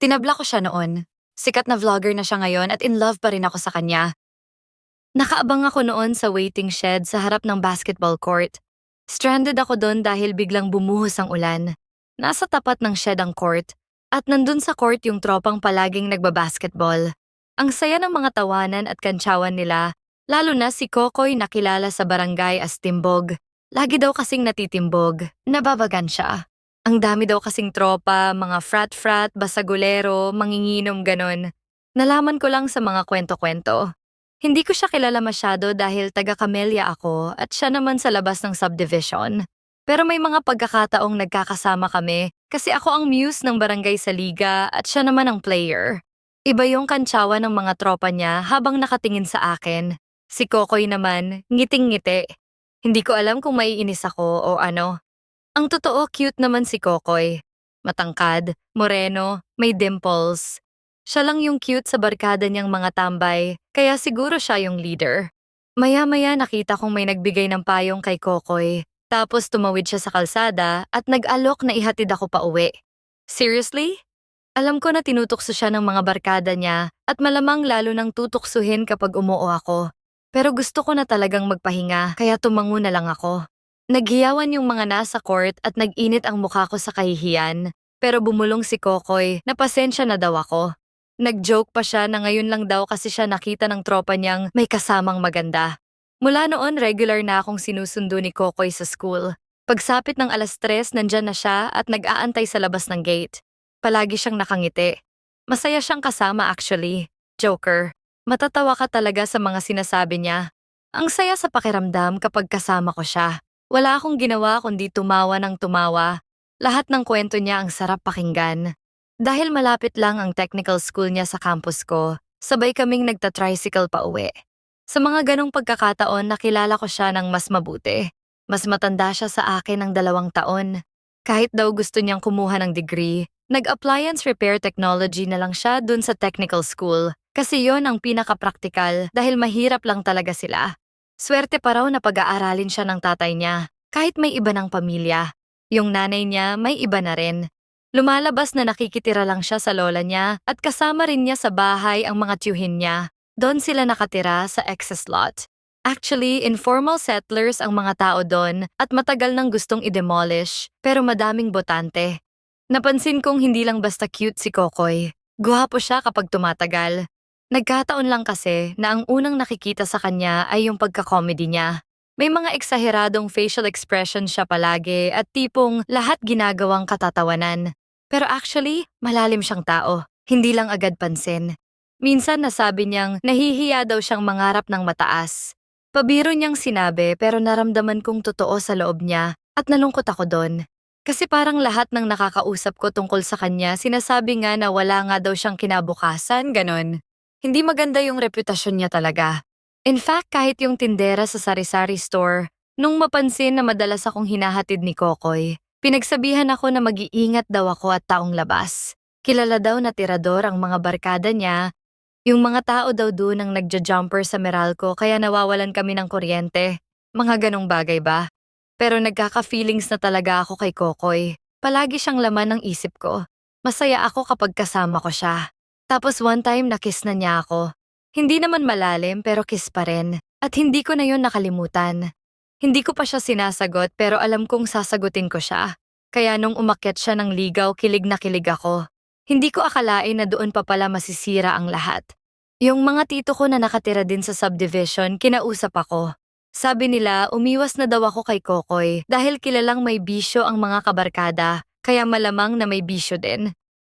Tinabla ko siya noon. Sikat na vlogger na siya ngayon at in love pa rin ako sa kanya. Nakaabang ako noon sa waiting shed sa harap ng basketball court. Stranded ako doon dahil biglang bumuhos ang ulan. Nasa tapat ng shed ang court at nandun sa court yung tropang palaging nagbabasketball. Ang saya ng mga tawanan at kantsawan nila, lalo na si Kokoy na kilala sa barangay as Timbog. Lagi daw kasing natitimbog, nababagan siya. Ang dami daw kasing tropa, mga frat-frat, basagulero, manginginom ganon. Nalaman ko lang sa mga kwento-kwento. Hindi ko siya kilala masyado dahil taga Camellia ako at siya naman sa labas ng subdivision. Pero may mga pagkakataong nagkakasama kami kasi ako ang muse ng barangay sa liga at siya naman ang player. Iba yung kantsawa ng mga tropa niya habang nakatingin sa akin. Si Kokoy naman, ngiting-ngiti. Hindi ko alam kung maiinis ako o ano. Ang totoo cute naman si Kokoy. Matangkad, moreno, may dimples. Siya lang yung cute sa barkada niyang mga tambay, kaya siguro siya yung leader. Maya-maya nakita kong may nagbigay ng payong kay Kokoy, tapos tumawid siya sa kalsada at nag-alok na ihatid ako pa uwi. Seriously? Alam ko na tinutokso siya ng mga barkada niya at malamang lalo nang tutuksuhin kapag umuo ako. Pero gusto ko na talagang magpahinga kaya tumango na lang ako. Naghiyawan yung mga nasa court at nag-init ang mukha ko sa kahihiyan. Pero bumulong si Kokoy na pasensya na daw ako. Nag-joke pa siya na ngayon lang daw kasi siya nakita ng tropa niyang may kasamang maganda. Mula noon, regular na akong sinusundo ni Kokoy sa school. Pagsapit ng alas tres, nandyan na siya at nag-aantay sa labas ng gate. Palagi siyang nakangiti. Masaya siyang kasama actually. Joker. Matatawa ka talaga sa mga sinasabi niya. Ang saya sa pakiramdam kapag kasama ko siya. Wala akong ginawa kundi tumawa ng tumawa. Lahat ng kwento niya ang sarap pakinggan. Dahil malapit lang ang technical school niya sa campus ko, sabay kaming nagta-tricycle pa uwi. Sa mga ganong pagkakataon, nakilala ko siya ng mas mabuti. Mas matanda siya sa akin ng dalawang taon. Kahit daw gusto niyang kumuha ng degree, nag-appliance repair technology na lang siya dun sa technical school kasi yon ang pinaka-praktikal dahil mahirap lang talaga sila. Swerte pa raw na pag-aaralin siya ng tatay niya, kahit may iba ng pamilya. Yung nanay niya may iba na rin. Lumalabas na nakikitira lang siya sa lola niya at kasama rin niya sa bahay ang mga tiyuhin niya. Doon sila nakatira sa excess lot. Actually, informal settlers ang mga tao doon at matagal nang gustong i-demolish pero madaming botante. Napansin kong hindi lang basta cute si Kokoy. Guwapo siya kapag tumatagal. Nagkataon lang kasi na ang unang nakikita sa kanya ay yung pagka-comedy niya. May mga eksaheradong facial expression siya palagi at tipong lahat ginagawang katatawanan. Pero actually, malalim siyang tao. Hindi lang agad pansin. Minsan nasabi niyang nahihiya daw siyang mangarap ng mataas. Pabiro niyang sinabi pero naramdaman kong totoo sa loob niya at nalungkot ako doon. Kasi parang lahat ng nakakausap ko tungkol sa kanya sinasabi nga na wala nga daw siyang kinabukasan, ganon. Hindi maganda yung reputasyon niya talaga. In fact, kahit yung tindera sa sari-sari store, nung mapansin na madalas akong hinahatid ni Kokoy, pinagsabihan ako na mag-iingat daw ako at taong labas. Kilala daw na tirador ang mga barkada niya. Yung mga tao daw doon ang nagja-jumper sa Meralco kaya nawawalan kami ng kuryente. Mga ganong bagay ba? Pero nagkaka-feelings na talaga ako kay Kokoy. Palagi siyang laman ng isip ko. Masaya ako kapag kasama ko siya. Tapos one time nakiss na niya ako. Hindi naman malalim pero kiss pa rin. At hindi ko na yun nakalimutan. Hindi ko pa siya sinasagot pero alam kong sasagutin ko siya. Kaya nung umakyat siya ng ligaw, kilig na kilig ako. Hindi ko akalain na doon pa pala masisira ang lahat. Yung mga tito ko na nakatira din sa subdivision, kinausap ako. Sabi nila, umiwas na daw ako kay Kokoy dahil kilalang may bisyo ang mga kabarkada, kaya malamang na may bisyo din.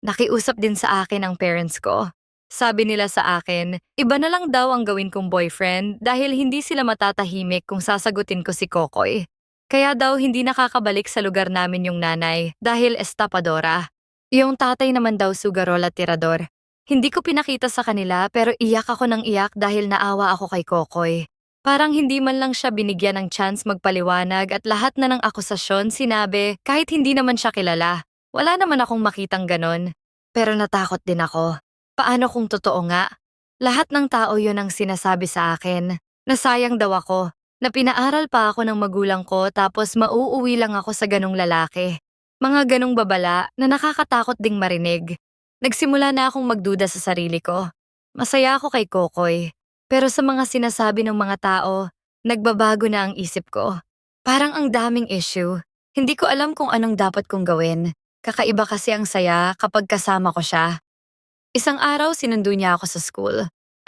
Nakiusap din sa akin ang parents ko. Sabi nila sa akin, iba na lang daw ang gawin kong boyfriend dahil hindi sila matatahimik kung sasagutin ko si Kokoy. Kaya daw hindi nakakabalik sa lugar namin yung nanay dahil estapadora. Yung tatay naman daw sugarol at tirador. Hindi ko pinakita sa kanila pero iyak ako ng iyak dahil naawa ako kay Kokoy. Parang hindi man lang siya binigyan ng chance magpaliwanag at lahat na ng akusasyon sinabi kahit hindi naman siya kilala. Wala naman akong makitang ganon. Pero natakot din ako. Paano kung totoo nga? Lahat ng tao yon ang sinasabi sa akin. Nasayang daw ako. Na pinaaral pa ako ng magulang ko tapos mauuwi lang ako sa ganong lalaki. Mga ganong babala na nakakatakot ding marinig. Nagsimula na akong magduda sa sarili ko. Masaya ako kay Kokoy. Pero sa mga sinasabi ng mga tao, nagbabago na ang isip ko. Parang ang daming issue. Hindi ko alam kung anong dapat kong gawin. Kakaiba kasi ang saya kapag kasama ko siya. Isang araw sinundo niya ako sa school.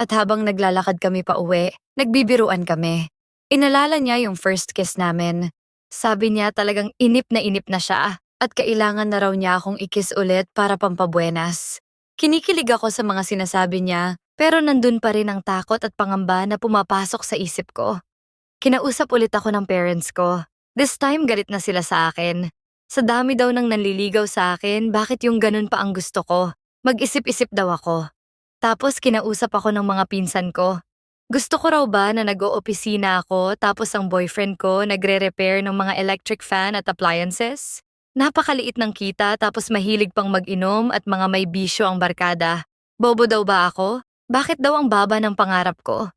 At habang naglalakad kami pa uwi, nagbibiruan kami. Inalala niya yung first kiss namin. Sabi niya talagang inip na inip na siya at kailangan na raw niya akong ikis ulit para pampabuenas. Kinikilig ako sa mga sinasabi niya pero nandun pa rin ang takot at pangamba na pumapasok sa isip ko. Kinausap ulit ako ng parents ko. This time galit na sila sa akin. Sa dami daw ng nanliligaw sa akin, bakit yung ganun pa ang gusto ko? Mag-isip-isip daw ako. Tapos kinausap ako ng mga pinsan ko. Gusto ko raw ba na nag-oopisina ako tapos ang boyfriend ko nagre-repair ng mga electric fan at appliances? Napakaliit ng kita tapos mahilig pang mag-inom at mga may bisyo ang barkada. Bobo daw ba ako? Bakit daw ang baba ng pangarap ko?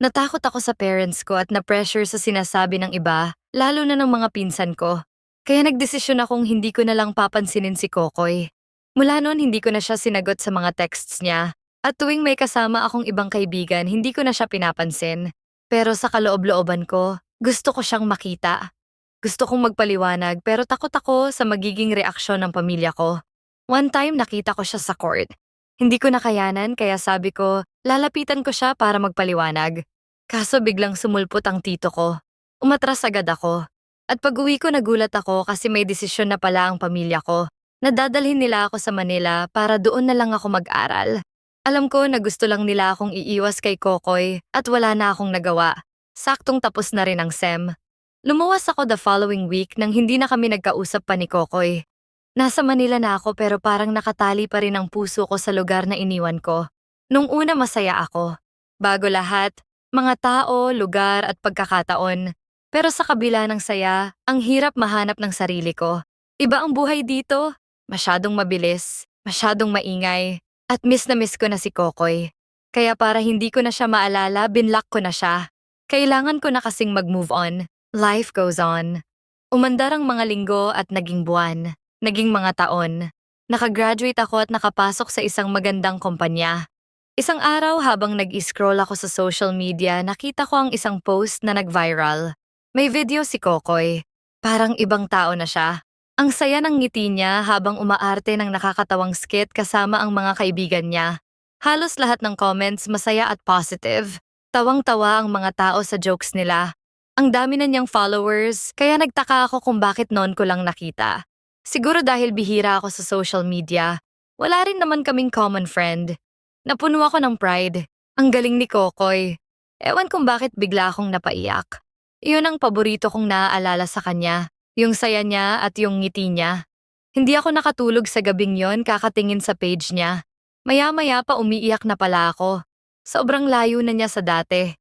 Natakot ako sa parents ko at na-pressure sa sinasabi ng iba, lalo na ng mga pinsan ko. Kaya nagdesisyon akong hindi ko na lang papansinin si Kokoy. Mula noon hindi ko na siya sinagot sa mga texts niya. At tuwing may kasama akong ibang kaibigan, hindi ko na siya pinapansin. Pero sa kaloob-looban ko, gusto ko siyang makita. Gusto kong magpaliwanag pero takot ako sa magiging reaksyon ng pamilya ko. One time nakita ko siya sa court. Hindi ko nakayanan kaya sabi ko, lalapitan ko siya para magpaliwanag. Kaso biglang sumulpot ang tito ko. Umatras agad ako. At pag uwi ko nagulat ako kasi may desisyon na pala ang pamilya ko. Nadadalhin nila ako sa Manila para doon na lang ako mag-aral. Alam ko na gusto lang nila akong iiwas kay Kokoy at wala na akong nagawa. Saktong tapos na rin ang SEM. Lumuwas ako the following week nang hindi na kami nagkausap pa ni Kokoy. Nasa Manila na ako pero parang nakatali pa rin ang puso ko sa lugar na iniwan ko. Nung una masaya ako. Bago lahat, mga tao, lugar at pagkakataon. Pero sa kabila ng saya, ang hirap mahanap ng sarili ko. Iba ang buhay dito. Masyadong mabilis, masyadong maingay, at miss na miss ko na si Kokoy. Kaya para hindi ko na siya maalala, binlock ko na siya. Kailangan ko na kasing mag-move on. Life goes on. Umandar ang mga linggo at naging buwan. Naging mga taon. Nakagraduate ako at nakapasok sa isang magandang kumpanya. Isang araw habang nag-scroll ako sa social media, nakita ko ang isang post na nag-viral. May video si Kokoy. Parang ibang tao na siya. Ang saya ng ngiti niya habang umaarte ng nakakatawang skit kasama ang mga kaibigan niya. Halos lahat ng comments masaya at positive. Tawang-tawa ang mga tao sa jokes nila. Ang dami na niyang followers, kaya nagtaka ako kung bakit noon ko lang nakita. Siguro dahil bihira ako sa social media. Wala rin naman kaming common friend. Napuno ako ng pride. Ang galing ni Kokoy. Ewan kung bakit bigla akong napaiyak. Iyon ang paborito kong naaalala sa kanya. Yung saya niya at yung ngiti niya. Hindi ako nakatulog sa gabing yon kakatingin sa page niya. Maya-maya pa umiiyak na pala ako. Sobrang layo na niya sa dati.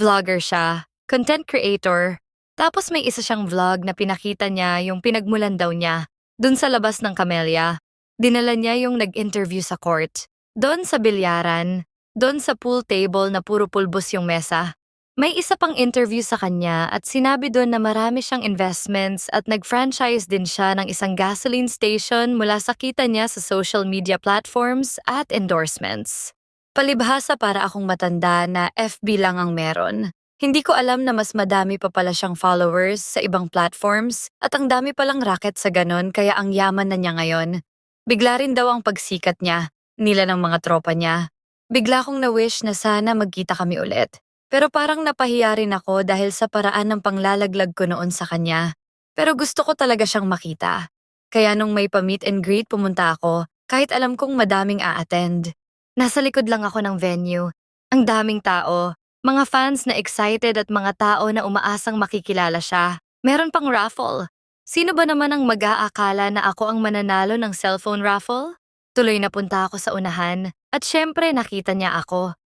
Vlogger siya, content creator. Tapos may isa siyang vlog na pinakita niya yung pinagmulan daw niya. Dun sa labas ng Camellia. Dinala niya yung nag-interview sa court. Doon sa bilyaran. Doon sa pool table na puro pulbos yung mesa. May isa pang interview sa kanya at sinabi doon na marami siyang investments at nag-franchise din siya ng isang gasoline station mula sa kita niya sa social media platforms at endorsements. Palibhasa para akong matanda na FB lang ang meron. Hindi ko alam na mas madami pa pala siyang followers sa ibang platforms at ang dami palang racket sa ganon kaya ang yaman na niya ngayon. Bigla rin daw ang pagsikat niya, nila ng mga tropa niya. Bigla kong na-wish na sana magkita kami ulit. Pero parang napahiya rin ako dahil sa paraan ng panglalaglag ko noon sa kanya. Pero gusto ko talaga siyang makita. Kaya nung may pa-meet and greet pumunta ako, kahit alam kong madaming a-attend. Nasa likod lang ako ng venue. Ang daming tao, mga fans na excited at mga tao na umaasang makikilala siya. Meron pang raffle. Sino ba naman ang mag-aakala na ako ang mananalo ng cellphone raffle? Tuloy na punta ako sa unahan at syempre nakita niya ako.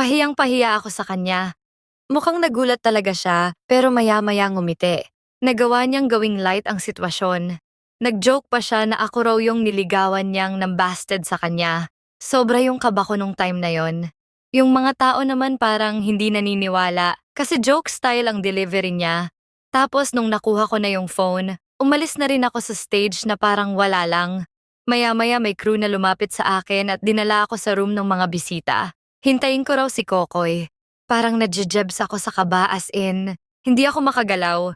Pahiyang-pahiya ako sa kanya. Mukhang nagulat talaga siya pero maya-maya ngumiti. Nagawa niyang gawing light ang sitwasyon. Nag-joke pa siya na ako raw yung niligawan niyang nambasted sa kanya. Sobra yung kaba ko nung time na yon. Yung mga tao naman parang hindi naniniwala kasi joke style ang delivery niya. Tapos nung nakuha ko na yung phone, umalis na rin ako sa stage na parang wala lang. Maya-maya may crew na lumapit sa akin at dinala ako sa room ng mga bisita. Hintayin ko raw si Kokoy. Parang nadjejebs ako sa kaba as in, hindi ako makagalaw.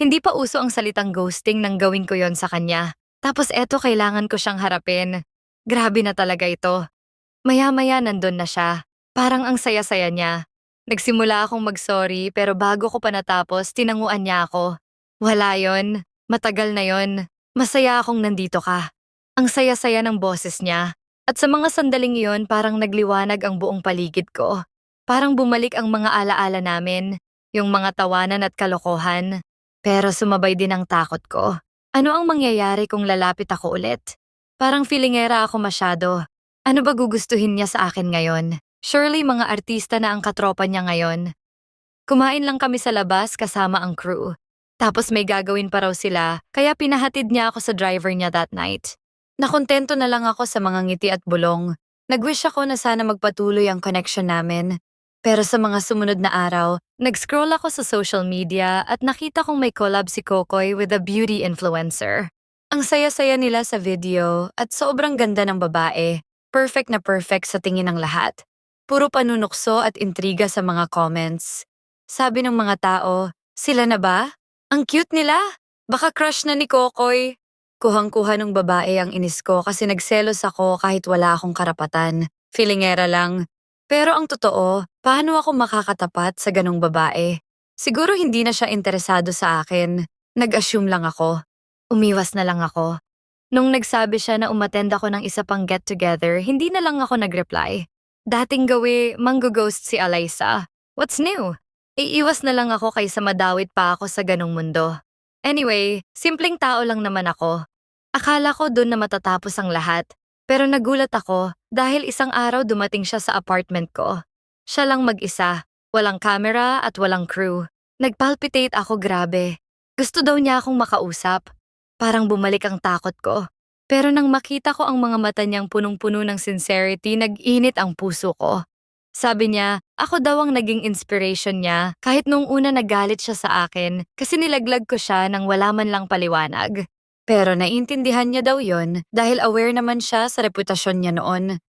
Hindi pa uso ang salitang ghosting nang gawin ko yon sa kanya. Tapos eto kailangan ko siyang harapin. Grabe na talaga ito. Maya-maya nandun na siya. Parang ang saya-saya niya. Nagsimula akong mag-sorry pero bago ko pa natapos, tinanguan niya ako. Wala yon. Matagal na yon. Masaya akong nandito ka. Ang saya-saya ng boses niya. At sa mga sandaling iyon parang nagliwanag ang buong paligid ko. Parang bumalik ang mga alaala namin, yung mga tawanan at kalokohan. Pero sumabay din ang takot ko. Ano ang mangyayari kung lalapit ako ulit? Parang feelingera ako masyado. Ano ba gugustuhin niya sa akin ngayon? Surely mga artista na ang katropa niya ngayon. Kumain lang kami sa labas kasama ang crew. Tapos may gagawin pa raw sila, kaya pinahatid niya ako sa driver niya that night. Nakontento na lang ako sa mga ngiti at bulong. Nag-wish ako na sana magpatuloy ang connection namin. Pero sa mga sumunod na araw, nag-scroll ako sa social media at nakita kong may collab si Kokoy with a beauty influencer. Ang saya-saya nila sa video at sobrang ganda ng babae. Perfect na perfect sa tingin ng lahat. Puro panunukso at intriga sa mga comments. Sabi ng mga tao, sila na ba? Ang cute nila! Baka crush na ni Kokoy. Kuhang-kuha ng babae ang inis ko kasi nagselos ako kahit wala akong karapatan. Feelingera lang. Pero ang totoo, paano ako makakatapat sa ganong babae? Siguro hindi na siya interesado sa akin. Nag-assume lang ako. Umiwas na lang ako. Nung nagsabi siya na umattend ako ng isa pang get-together, hindi na lang ako nag-reply. Dating gawi, manggo-ghost si Alaysa. What's new? Iiwas na lang ako kaysa madawit pa ako sa ganong mundo. Anyway, simpleng tao lang naman ako. Akala ko doon na matatapos ang lahat. Pero nagulat ako dahil isang araw dumating siya sa apartment ko. Siya lang mag-isa, walang camera at walang crew. Nagpalpitate ako grabe. Gusto daw niya akong makausap. Parang bumalik ang takot ko. Pero nang makita ko ang mga mata niyang punong-puno ng sincerity, nag-init ang puso ko. Sabi niya, ako daw ang naging inspiration niya kahit nung una nagalit siya sa akin kasi nilaglag ko siya nang wala man lang paliwanag. Pero naiintindihan niya daw yon dahil aware naman siya sa reputasyon niya noon.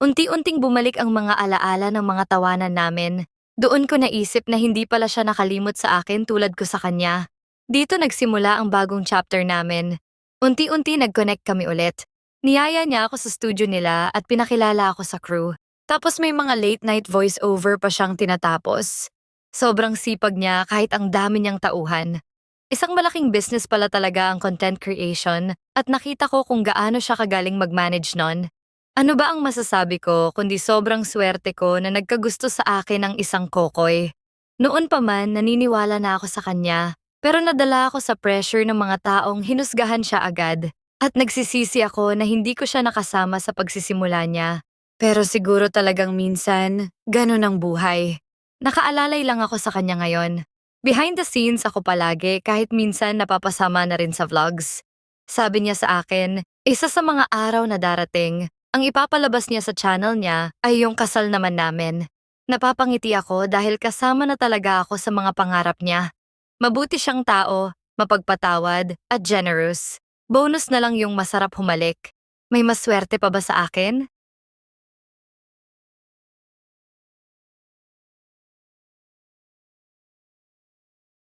Unti-unting bumalik ang mga alaala ng mga tawanan namin. Doon ko naisip na hindi pala siya nakalimot sa akin tulad ko sa kanya. Dito nagsimula ang bagong chapter namin. Unti-unti nag-connect kami ulit. Niyaya niya ako sa studio nila at pinakilala ako sa crew. Tapos may mga late night voice-over pa siyang tinatapos. Sobrang sipag niya kahit ang dami niyang tauhan. Isang malaking business pala talaga ang content creation at nakita ko kung gaano siya kagaling mag-manage nun. Ano ba ang masasabi ko kundi sobrang swerte ko na nagkagusto sa akin ng isang kokoy. Noon pa man naniniwala na ako sa kanya pero nadala ako sa pressure ng mga taong hinusgahan siya agad at nagsisisi ako na hindi ko siya nakasama sa pagsisimula niya. Pero siguro talagang minsan, ganun ang buhay. Nakaalalay lang ako sa kanya ngayon. Behind the scenes ako palagi kahit minsan napapasama na rin sa vlogs. Sabi niya sa akin, isa sa mga araw na darating, ang ipapalabas niya sa channel niya ay yung kasal naman namin. Napapangiti ako dahil kasama na talaga ako sa mga pangarap niya. Mabuti siyang tao, mapagpatawad, at generous. Bonus na lang yung masarap humalik. May maswerte pa ba sa akin?